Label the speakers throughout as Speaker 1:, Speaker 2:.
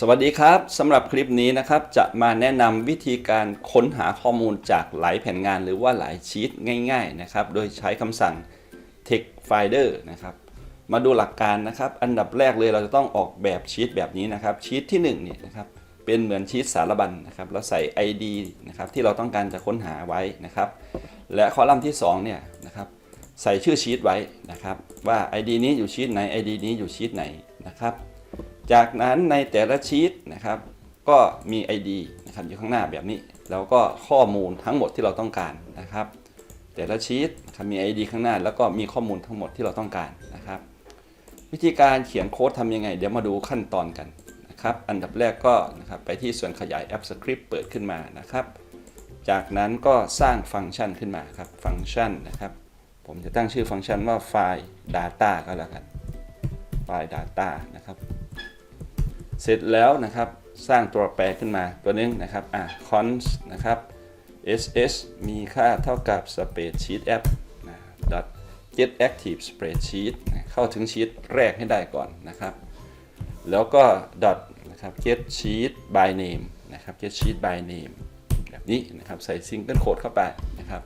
Speaker 1: สวัสดีครับสำหรับคลิปนี้นะครับจะมาแนะนำวิธีการค้นหาข้อมูลจากหลายแผ่นงานหรือว่าหลายชีตง่ายๆนะครับโดยใช้คำสั่ง text finder นะครับมาดูหลักการนะครับ อันดับแรกเลยเราจะต้องออกแบบชีตแบบนี้นะครับชีตที่1เนี่ยนะครับเป็นเหมือนชีตสารบัญนะครับแล้วใส่ ID นะครับที่เราต้องการจะค้นหาไว้นะครับและคอลัมน์ที่2เนี่ยนะครับใส่ชื่อชีตไว้นะครับว่า ID นี้อยู่ชีตไหน ID นี้อยู่ชีตไหนนะครับ จากนั้นในแต่ละชีตนะครับก็มี ID นะครับอยู่ข้างหน้าแบบนี้ แล้วก็ข้อมูลทั้งหมดที่เราต้องการนะครับ แต่ละชีตนะครับมี ID ข้างหน้า แล้วก็มีข้อมูลทั้งหมดที่เราต้องการนะครับ วิธีการเขียนโค้ดทำยังไง เดี๋ยวมาดูขั้นตอนกันนะครับ อันดับแรกก็นะครับไปที่ส่วนขยายแอปสคริปต์เปิดขึ้นมานะครับ จากนั้นก็สร้างฟังก์ชันขึ้นมาครับฟังก์ชันนะครับ ผมจะตั้งชื่อฟังก์ชันว่าไฟล์ Data ก็แล้วกันไฟล์ Data นะครับ เสร็จแล้วนะครับสร้างตัวแปรขึ้นมาตัวหนึงนะครับอะ const นะครับ ss มีค่าเท่ากับ spreadsheet app dot get active spreadsheet เข้าถึงชีตแรกให้ได้ก่อนนะครับ แล้วก็ dot นะครับ get sheet by name นะครับ get sheet by name แบบนี้นะครับใส่ single quote เข้าไปนะครับ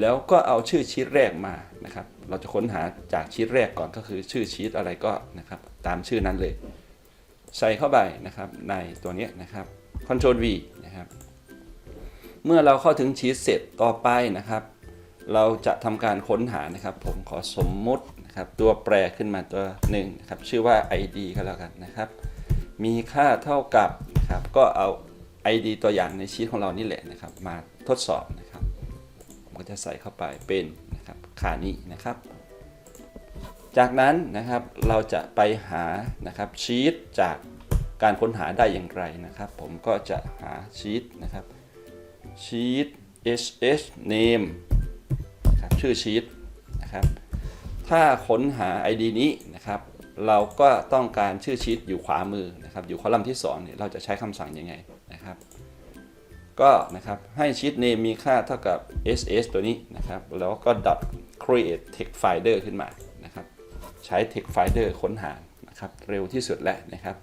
Speaker 1: แล้วก็เอาชื่อชีตแรกมานะครับ เราจะค้นหาจากชีตแรกก่อนก็คือชื่อชีตอะไรก็นะครับตามชื่อนั้นเลย ใส่เข้าไปนะครับในตัวนี้นะครับ Ctrl V นะครับ เมื่อเราเข้าถึงชีตเสร็จต่อไปนะครับ เราจะทำการค้นหานะครับ ผมขอสมมุตินะครับตัวแปรขึ้นมาตัวหนึ่งนะครับ ชื่อว่า ID ก็แล้วกันนะครับ มีค่าเท่ากับนะครับก็เอา ID ตัวอย่างในชีตของเรานี่แหละนะครับ มาทดสอบนะครับผมก็จะใส่เข้าไปเป็นนะครับค่านี้นะครับ จากนั้นนะครับเราจะไปหานะครับชีตจากการค้นหาได้อย่างไรนะครับ ผมก็จะหาชีตนะครับชีต sh name นะครับชื่อชีตนะครับถ้าค้นหา ID นี้นะครับเราก็ต้องการชื่อชีตอยู่ขวามือนะครับอยู่คอลัมน์ที่2เนี่ยเราจะใช้คำสั่งยังไงนะครับก็นะครับให้ชีต name มีค่าเท่ากับ ss ตัวนี้นะครับแล้วก็ dot create text finder ขึ้นมา ใช้ text finder ค้นหานะครับเร็วที่สุดแล้วนะครับ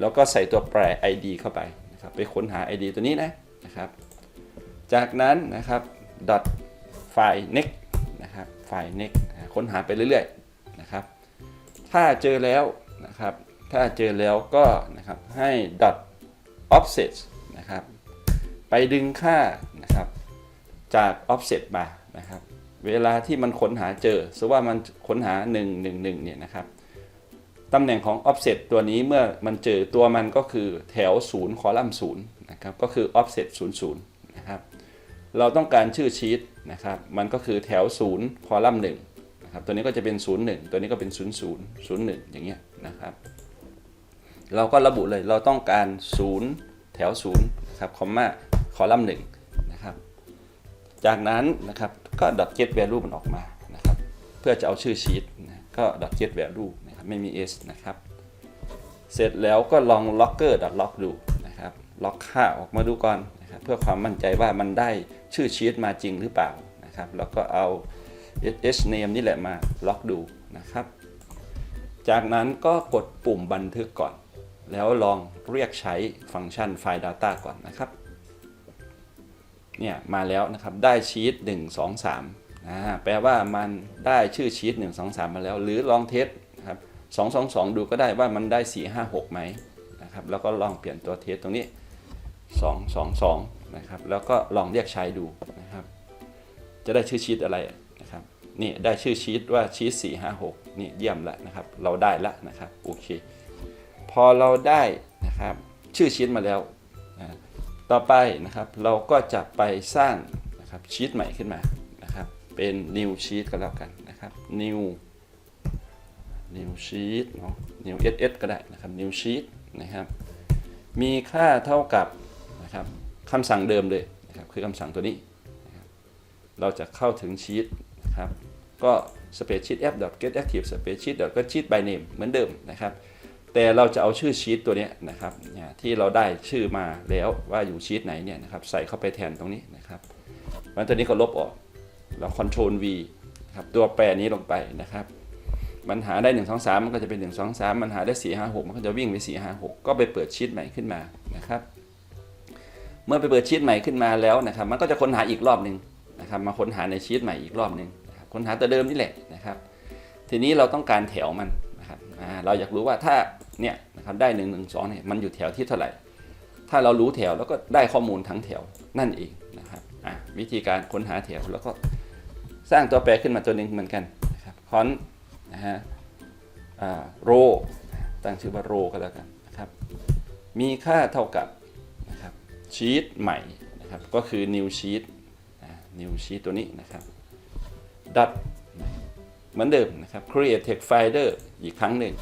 Speaker 1: แล้วก็ใส่ตัวแปร id เข้าไปนะครับไปค้นหา id ตัวนี้นะนะครับ จากนั้นนะครับ dot file next นะครับ file next ค้นหาไปเรื่อยๆนะครับ ถ้าเจอแล้วนะครับ ถ้าเจอแล้วก็นะครับให้ dot offset นะครับ ไปดึงค่านะครับจาก offset มานะครับ เวลาที่มันค้นหาเจอสมมติว่ามันค้นหา 1 1 1เนี่ยนะครับตำแหน่งของ offset ตัวนี้เมื่อมันเจอตัวมันก็คือแถว 0 คอลัมน์0นะครับก็คือ offset 0 0นะครับเราต้องการชื่อชีตนะครับมันก็คือแถว 0 คอลัมน์1นะครับตัวนี้ก็จะเป็น 0 1 ตัวนี้ก็เป็น 0 0 0 1 อย่างเงี้ยนะครับเราก็ระบุเลยเราต้องการ 0 แถว0นะครับคอมมาคอลัมน์1นะครับจากนั้นนะครับ ก็ dot get value มันออกมานะครับ เพื่อจะเอาชื่อชีตนะก็ dot get value นะครับไม่มี s นะครับ เสร็จแล้วก็ลอง logger dot log ดูนะครับล็อกค่าออกมาดูก่อนนะครับเพื่อความมั่นใจว่ามันได้ชื่อชีตมาจริงหรือเปล่านะครับ แล้วก็เอา s name นี่แหละมาล็อกดูนะครับ จากนั้นก็กดปุ่มบันทึกก่อน แล้วลองเรียกใช้ฟังก์ชันไฟล์ Data ก่อนนะครับ เนี่ยมาแล้วนะครับได้ชีต1 2 3นะแปลว่ามันได้ชื่อชีต1 2 3 มาแล้ว หรือลองเทสนะครับ2 2 2 ดูก็ได้ว่ามันได้ 4 5 6ไหมนะครับแล้วก็ลองเปลี่ยนตัวเทสตรงนี้ 2 2 2นะครับแล้วก็ลองเรียกใช้ดูนะครับจะได้ชื่อชีตอะไรนะครับนี่ได้ชื่อชีตว่าชีต4 5 6นี่เยี่ยมแล้วนะครับเราได้แล้วนะครับโอเคพอเราได้นะครับชื่อชีตมาแล้วนะ ต่อไปนะครับเราก็จะไปสร้างนะครับชีตใหม่ขึ้นมานะครับเป็น new sheet ก็แล้วกันนะครับ new new sheet เนาะ new ss ก็ได้นะครับ new sheet นะครับมีค่าเท่ากับนะครับคำสั่งเดิมเลยนะครับคือคำสั่งตัวนี้นะรเราจะเข้าถึงชีตนะครับก็ spreadsheet app get active spreadsheet get sheet by name เหมือนเดิมนะครับ แต่เราจะเอาชื่อชีตตัวนี้นะครับที่เราได้ชื่อมาแล้วว่าอยู่ชีตไหนเนี่ยนะครับใส่เข้าไปแทนตรงนี้นะครับมันตัวนี้ก็ลบออกเรา Ctrl V นะครับตัวแปรนี้ลงไปนะครับ มันหาได้ 1 2 3 มันก็จะเป็น 1 2 3 มันหาได้ 4 5 6 มันก็จะวิ่งไป 4 5 6 ก็ไปเปิดชีตใหม่ขึ้นมานะครับ เมื่อไปเปิดชีตใหม่ขึ้นมาแล้วนะครับ มันก็จะค้นหาอีกรอบหนึ่งนะครับ มาค้นหาในชีตใหม่อีกรอบหนึ่งค้นหาตัวเดิมนี่แหละนะครับ ทีนี้เราต้องการแถวมันนะครับเราอยากรู้ว่าถ้า เนี่ยนะครับได้1 1 2เนี่ยมันอยู่แถวที่เท่าไหร่ ถ้าเรารู้แถวแล้วก็ได้ข้อมูลทั้งแถวนั่นเองนะครับวิธีการค้นหาแถวแล้วก็สร้างตัวแปรขึ้นมาตัวหนึ่งเหมือนกันนะครับคอนนะฮะโรตั้งชื่อว่าโรก็แล้วกันนะครับมีค่าเท่ากับนะครับชีตใหม่นะครับก็คือ new sheet new sheet ตัวนี้นะครับ dot เหมือนเดิมนะครับ create text folder อีกครั้งหนึ่ง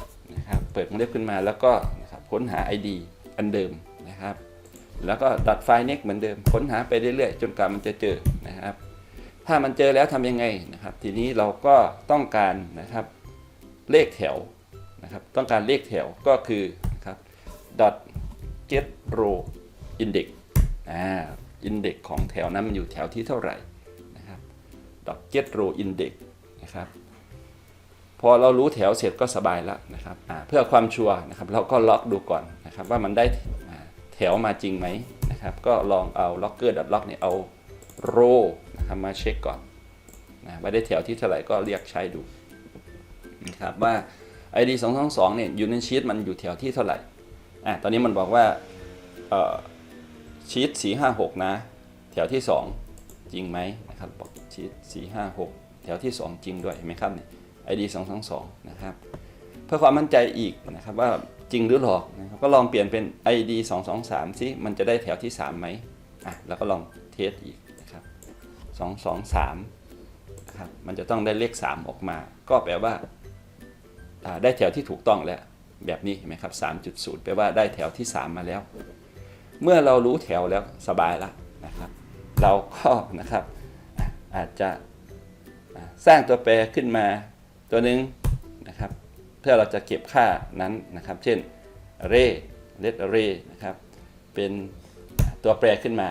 Speaker 1: เปิดวงเล็บขึ้นมาแล้วก็นะครับค้นหา ID อันเดิมนะครับ แล้วก็ dot file next เหมือนเดิม ค้นหาไปเรื่อยๆ จนกว่ามันจะเจอนะครับ ถ้ามันเจอแล้วทำยังไงนะครับ ทีนี้เราก็ต้องการนะครับเลขแถวนะครับ ต้องการเลขแถวก็คือนะครับ get row index อ่า index ของแถวนั้นมันอยู่แถวที่เท่าไหร่นะครับ get row index นะครับ พอเรารู้แถวเสร็จก็สบายแล้วนะครับเพื่อความชัวร์นะครับเราก็ล็อกดูก่อนนะครับว่ามันได้แถวมาจริงไหมนะครับก็ลองเอา logger log เนี่ยเอา row นะครับมาเช็คก่อนนะว่าได้แถวที่เท่าไหร่ก็เรียกใช้ดูนะครับว่า ID 2 2 2เนี่ยอยู่ในชีตมันอยู่แถวที่เท่าไหร่อะตอนนี้มันบอกว่าเออชีต4 5 6 นะ แถวที่ 2 จริงไหมนะครับบอกชีต4 5 6 แถวที่ 2 จริงด้วยเห็นไหมครับเนี่ย ID 2 2 2นะครับเพื่อความมั่นใจอีกนะครับว่าจริงหรือหลอกนะครับก็ลองเปลี่ยนเป็น ID 2 2 3ซิมันจะได้แถวที่ 3 ไหมอะแล้วก็ลองเทสอีกนะครับ2 2 3นะครับมันจะต้องได้เลข 3 ออกมา ก็แปลว่าได้แถวที่ถูกต้องแล้วแบบนี้เห็นไหมครับ3.0 แปลว่าได้แถวที่ 3 มาแล้ว เมื่อเรารู้แถวแล้วสบายแล้วนะครับ เราก็นะครับอาจจะสร้างตัวแปรขึ้นมา ตัวหนึ่งนะครับ เพื่อเราจะเก็บค่านั้นนะครับ เช่น array let array นะครับ เป็นตัวแปรขึ้นมา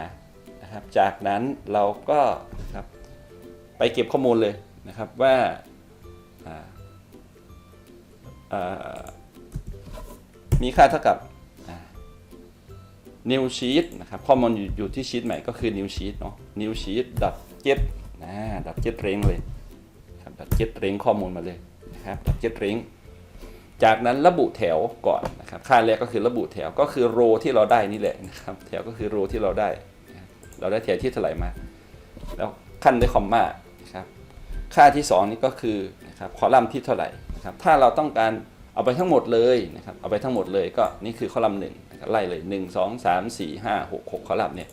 Speaker 1: นะครับ จากนั้นเราก็นะครับไปเก็บข้อมูลเลยนะครับว่าามีค่าเท่ากับ new sheet นะครับข้อมูลอยู่อยู่ที่ชีตใหม่ก็คือ new sheet เนาะ new sheet dot get นะ dot get range เลย ครับ dot get range ข้อมูลมาเลยนะครับ dot get range จากนั้นระบุแถวก่อนนะครับค่าแรกก็คือระบุแถวก็คือ row ที่เราได้นี่แหละนะครับแถวก็คือ row ที่เราได้ เราได้แถวที่เท่าไหร่มา แล้วขั้นด้วยคอมมานะครับค่าที่ 2 นี่ก็คือนะครับคอลัมน์ที่เท่าไหร่นะครับถ้าเราต้องการเอาไปทั้งหมดเลยนะครับเอาไปทั้งหมดเลยก็นี่คือคอลัมน์หนึ่งนะไล่เลย 1 2 3 4 5 6 6 คอลัมน์เนี่ย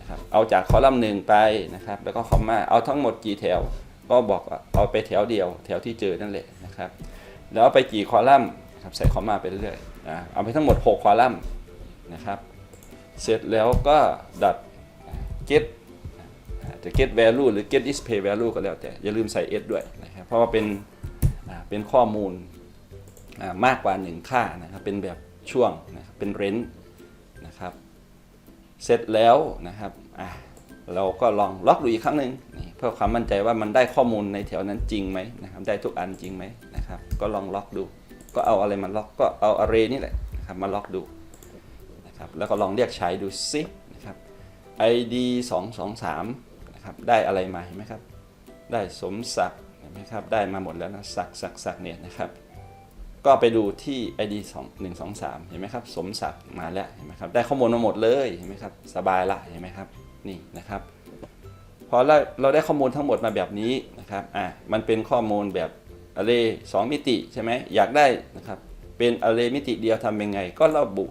Speaker 1: นะครับเอาจากคอลัมน์หนึ่งไปนะครับแล้วก็คอมมาเอาทั้งหมดกี่แถว ก็บอกเอาไปแถวเดียว แถวที่เจอนั่นแหละนะครับ แล้วไปกี่คอลัมน์ครับใส่คอมมาไปเรื่อยๆนะเอาไปทั้งหมด 6 คอลัมน์นะครับ เสร็จแล้วก็ดัด get จะ get value หรือ get display value ก็แล้วแต่ อย่าลืมใส่ s ด้วยนะครับเพราะว่าเป็นเป็นข้อมูลมากกว่า 1 ค่านะครับ เป็นแบบช่วงนะครับเป็น range นะครับ เสร็จแล้วนะครับอะ เราก็ลองล็อกดูอีกครั้งหนึ่งเพื่อความมั่นใจว่ามันได้ข้อมูลในแถวนั้นจริงไหมนะครับได้ทุกอันจริงไหมนะครับก็ลองล็อกดู ก็เอาอะไรมาล็อกก็เอา array นี่แหละนะครับมาล็อกดูนะครับแล้วก็ลองเรียกใช้ดูซินะครับ id 2 2 3นะครับได้อะไรมาเห็นไหมครับได้สมศักดิ์เห็นไหมครับได้มาหมดแล้วนะศักดิ์ศักดิ์ศักดิ์เนี่ยนะครับ ก็ไปดูที่ ID 2 1 2 3 เห็นไหมครับ สมศักดิ์มาแล้วเห็นไหมครับ ได้ข้อมูลมาหมดเลยเห็นไหมครับ สบายละเห็นไหมครับ นี่นะครับ พอเราเราได้ข้อมูลทั้งหมดมาแบบนี้นะครับ อะมันเป็นข้อมูลแบบ array 2มิติใช่ไหมอยากได้นะครับ เป็น array มิติเดียวทำยังไง ก็ระบุ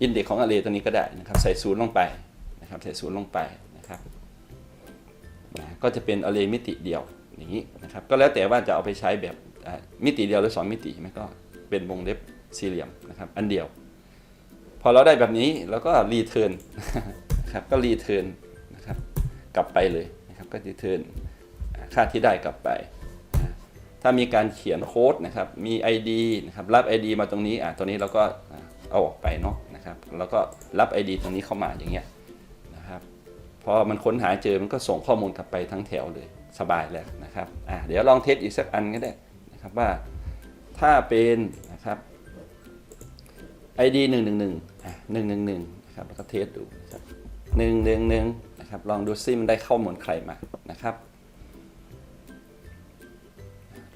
Speaker 1: อินเด็กของ array ตัวนี้ก็ได้นะครับ ใส่ศูนย์ลงไปนะครับ ใส่ศูนย์ลงไปนะครับก็จะเป็น array มิติเดียวอย่างนี้นะครับ ก็แล้วแต่ว่าจะเอาไปใช้แบบ มิติเดียวหรือ 2 มิติไหมก็เป็นวงเล็บสี่เหลี่ยมนะครับอันเดียว พอเราได้แบบนี้เราก็รีเทิร์นนะครับก็รีเทิร์นนะครับกลับไปเลยนะครับก็รีเทิร์นค่าที่ได้กลับไป ถ้ามีการเขียนโค้ดนะครับมี ID นะครับรับ ID มาตรงนี้อะตัวนี้เราก็เอาออกไปเนาะนะครับแล้วก็รับ ID ตรงนี้เข้ามาอย่างเงี้ยนะครับพอมันค้นหาเจอมันก็ส่งข้อมูลกลับไปทั้งแถวเลยสบายแล้วนะครับอะเดี๋ยวลองเทสอีกสักอันก็ได้ นะครับว่าถ้าเป็นนะครับ ID 1 1 1อะ111นะครับแล้วก็เทสดูนะครับ111นะครับลองดูซิมันได้ข้อมูลใครมานะครับ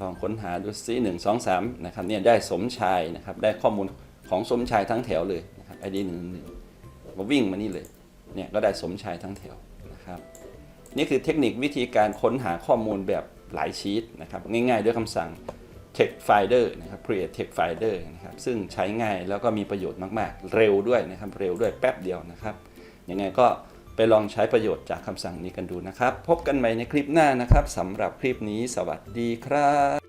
Speaker 1: ลองค้นหาดูซิหนึ่งสองสามนะครับเนี่ยได้สมชายนะครับได้ข้อมูลของสมชายทั้งแถวเลยนะครับ ID หนึ่งหนึ่งมาวิ่งมานี่เลยเนี่ยก็ได้สมชายทั้งแถวนะครับนี่คือเทคนิควิธีการค้นหาข้อมูลแบบ หลายชีตนะครับง่ายๆด้วยคำสั่ง text finder นะครับ create text finder นะครับซึ่งใช้ง่ายแล้วก็มีประโยชน์มากๆ เร็วด้วยนะครับเร็วด้วยแป๊บเดียวนะครับยังไงก็ไปลองใช้ประโยชน์จากคำสั่งนี้กันดูนะครับ พบกันใหม่ในคลิปหน้านะครับสำหรับคลิปนี้สวัสดีครับ